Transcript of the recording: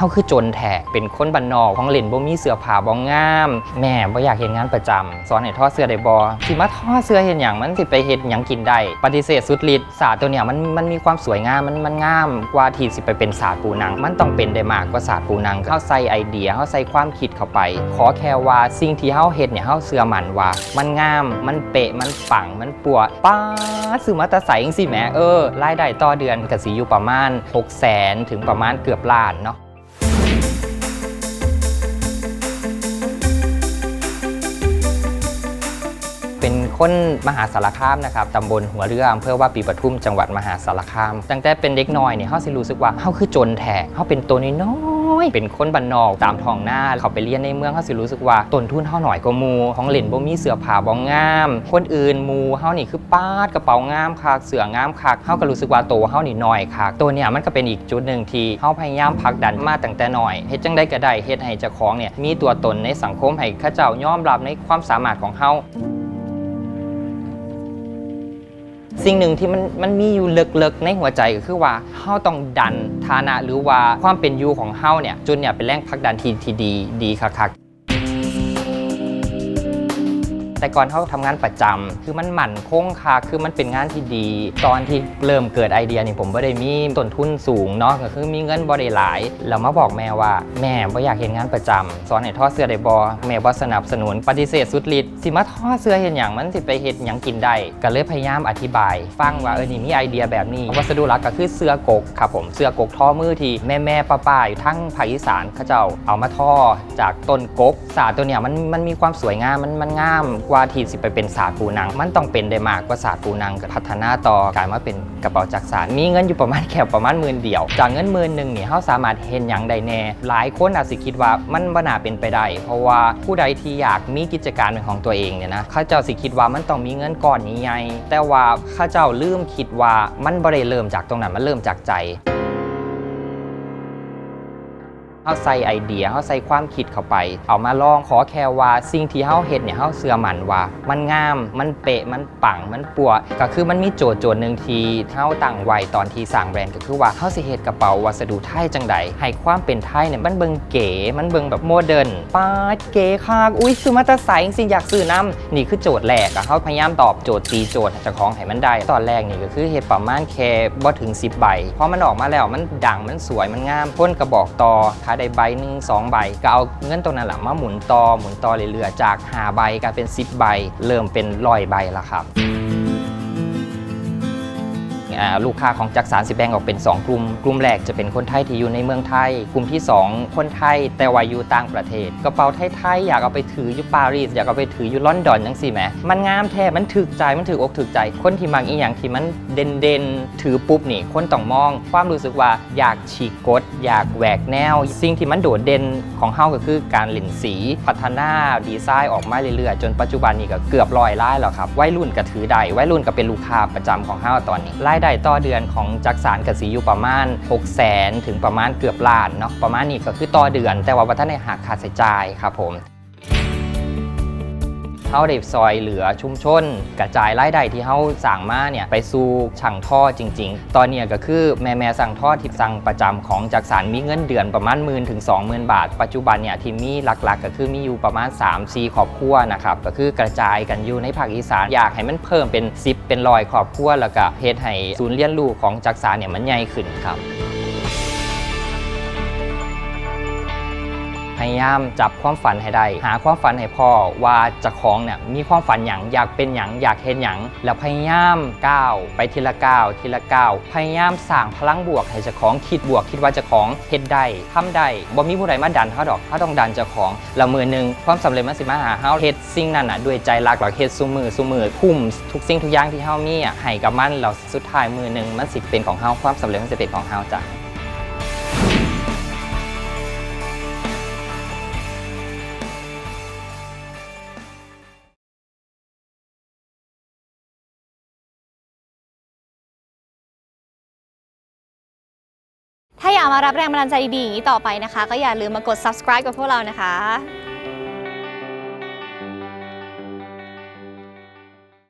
เฮาคือจนแท้เป็นคนบ้านนอกของเล่นบ่มีเสื้อผ้าบ่งาม แม่บ่อยากเฮ็ดงานประจำสอนให้ทอดเสื้อได้บ่สิมาทอดเสื้อเฮ็ดหยังมันสิไปเฮ็ดหยังกินได้ ปฏิเสธสุดฤทธิ์ศาสตร์ตัวเนี้ยมันมันมีความสวยงามมันมันงามกว่าที่สิไปเป็นศาสตร์ปูนัง มันต้องเป็นได้มากกว่าศาสตร์ปูนังเฮาใส่ไอเดียเฮาใส่ความคิดเข้าไป ขอแค่ว่าสิ่งที่เฮาเฮ็ดเนี่ยเฮาเชื่อมันว่า มันงามมันเป๊ะมันปังมันปัวป้าซื้อมาตะใสจังสิแหมเออรายได้ต่อเดือนก็สิอยู่ประมาณ6 0แสนถึงประมาณเกือบล้านเนาะ เป็นคนมหาสารคามนะครับตำบลหัวเรืออำเภอว่าปีปทุมจังหวัดมหาสารคาม ตั้งแต่เป็นเด็กน้อยเนี่ยเฮาสิรู้สึกว่าเฮาคือจนแท้เฮาเป็นตัวน้อยๆเป็นคนบ้านนอกตามท้องหน้าเขาไปเรียนในเมืองเฮาสิรู้สึกว่าต้นทุนเฮาหน่อยกว่าหมู่ของเล่นบ่มีเสื้อผ้าบ่งาม คนอื่นหมู่เฮานี่คือป้าดกระเป๋างามคักเสื้องามคักเฮาก็รู้สึกว่าโตเฮานี่น้อยคักตัวเนี่ยมันก็เป็นอีกจุดหนึ่งที่เฮาพยายามผลักดันมาตั้งแต่น้อยเฮ็ดจังได๋ก็ได้เฮ็ดให้เจ้าของเนี่ยมีตัวตนในสังคมให้เขาเจ้ายอมรับในความสามารถของเฮา สิ่งหนึ่งที่มันมันมีอยู่ลึกๆในหัวใจก็คือว่าเฮาต้องดันฐานะหรือว่าความเป็นอยู่ของเฮาเนี่ยจนเนี่ยเป็นแรงผลักดันที่ที่ดีดีคักๆ แต่ก่อนเขาทำงานประจำคือมันหมั่นคงค่ะคือมันเป็นงานที่ดี ตอนที่เริ่มเกิดไอเดียนี่ผมบ่ได้มีต้นทุนสูงเนาะก็คือมีเงินบ่ได้หลายแล้วมาบอกแม่ว่า แม่บ่อยากเห็นงานประจำสอนให้ทอเสื้อได้บ่แม่บ่สนับสนุนปฏิเสธสุดฤทธิ์สิมาทอเสื้อเห็นอย่างมันสิไปเฮ็ดหยังกินได้ก็เลยพยายามอธิบาย ฟังว่าเออนี่มีไอเดียแบบนี้วัสดุหลักก็คือเสื้อกกครับผมเสื้อกกทอมือที่แม่แม่ป้าป้าๆอยู่ทั้งภาคอีสานเขาเจ้าเอามาทอจากต้นกกสาตัวเนี้ยมันมันมีความสวยงามมันมันงามว่าที่สิไปเป็นศาสตร์ปูนัง มันต้องเป็นได้มากกว่าศาสตร์ปูนังก็พัฒนาต่อกลายมาเป็นกระเป๋าจักสานมีเงินอยู่ประมาณแค่ประมาณหมื่นเดียว จากเงินหมื่นหนึ่งนี่เขาสามารถเห็นอย่างใดแน่หลายคนอาจสิคิดว่ามันบ่น่าเป็นไปได้ เพราะว่าผู้ใดที่อยากมีกิจการเป็นของตัวเองเนี่ยนะเขาเจ้าสิคิดว่ามันต้องมีเงินก้อนใหญ่ๆแต่ว่าข้าเจ้าลืมคิดว่ามันบ่ได้เริ่มจากตรงนั้นมันเริ่มจากใจ เขาใส่ไอเดียเขาใส่ความคิดเข้าไป เอามาลองขอแค่ว่าสิ่งที่เขาเฮ็ดเนี่ยเขาเสื่อมันว่า มันงาม มันเป๊ะมันปัง มันปัว ก็คือมันมีโจทย์โจทย์หนึ่งที่เขาตั้งไว้ตอนที่สร้างแบรนด์ก็คือว่าเขาสิเฮ็ดกระเป๋าวัสดุไทยจังใดให้ความเป็นไทยเนี่ยมันเบิงเก๋ มันเบิงแบบโมเดิร์นป้าดเก๋คักอุ้ยซื้อมาตะใสจริงอยากซื้อน้ำนี่คือโจทย์แรกอะเขาพยายามตอบโจทย์ตีโจทย์จ้าของให้มันได้ ตอนแรกนี่ก็คือเฮ็ดประมาณแค่บ่ถึง 10 ใบพอมันออกมาแล้วมันดังมันสวยมันงามพ่นกระบอกต่อาได้ใบหนึ่งสองใบ ก็เอาเงินตรงนั้นแหละมาหมุนต่อหมุนต่อเรื่อยๆจากหาใบกลายเป็น 10 ใบ เริ่มเป็นร้อยใบแล้วครับ ลูกค้าของจักสารสิแบ่งออกเป็น 2 กลุ่ม กลุ่มแรกจะเป็นคนไทยที่อยู่ในเมืองไทย กลุ่มที่ 2 คนไทยแต่ว่าอยู่ต่างประเทศ กระเป๋าไทยๆอยากเอาไปถืออยู่ปารีสอยากเอาไปถืออยู่ลอนดอนจังสิแหมมันงามแท้มันถึกใจมันถึกอกถึกใจ คนที่มักอีหยังที่มันเด่นเด่นถือปุ๊บนี่คนต้องมอง ความรู้สึกว่าอยากฉีกกฎอยากแหวกแนว สิ่งที่มันโดดเด่นของเฮาก็คือการเล่นสีพัฒนาดีไซน์ออกมาเรื่อยๆ จนปัจจุบันนี้ก็เกือบร้อยล้านแล้วครับวัยรุ่นก็ถือได้วัยรุ่นก็เป็นลูกค้าประจำของเฮาตอนนี้รายได้ต่อเดือนของจักสารกสีอยู่ประมาณ 6 0แสนถึงประมาณเกือบล้านเนาะประมาณนี้ก็คือต่อเดือน แต่ว่าท่านในหักค่าใช้จ่ายครับผม เฮาได้ซอยเหลือชุมชน กระจายรายได้ที่เฮาสั่งมาเนี่ยไปสู่ช่างท่อจริง ๆ ตอนนี้ก็คือแม่แม่สั่งท่อที่สั่งประจำของจักสารมีเงินเดือนประมาณหมื่นถึง20,000 บาท ปัจจุบันเนี่ยที่มีหลักๆ ก็คือมีอยู่ประมาณ 3-4ครอบครัวนะครับก็คือกระจายกันอยู่ในภาคอีสานอยากให้มันเพิ่มเป็น 10 เป็นรอยครอบครัวแล้วก็เฮ็ดให้ศูนย์เรียนรู้ของจักสารเนี่ยมันใหญ่ขึ้นครับ พยายามจับความฝันให้ได้หาความฝันให้พ่อว่าเจะของเนี่ยมีความฝันอย่างอยากเป็นอย่างอยากเห็นอย่างแล้วพยายามก้าวไปทีละก้าวทีละก้าวพยายามสร้างพลังบวกให้เจ้าของคิดบวกคิดว่าเจ้าของเฮ็ดได้ทำได้บ่มีผู้ใดมาดันเขาดอกเขาต้องดันเจ้าของแล้วมือหนึงความสำเร็จมันสิมาหาเฮาเฮ็ดสิ่งนั้นน่ะด้วยใจรักแล้วเฮ็ดซุมือซุมือทุ่มทุกสิ่งทุกอย่างที่เฮามีอะให้กับมันแล้วสุดท้ายมือหนึงมันสิเป็นของเฮาความสำเร็จมันสิเป็นของเฮาจ้ะ ถ้าอยากมารับแรงบันดาลใจดีๆอย่างนี้ต่อไปนะคะ ก็อย่าลืมมากด subscribe กับพวกเรานะคะ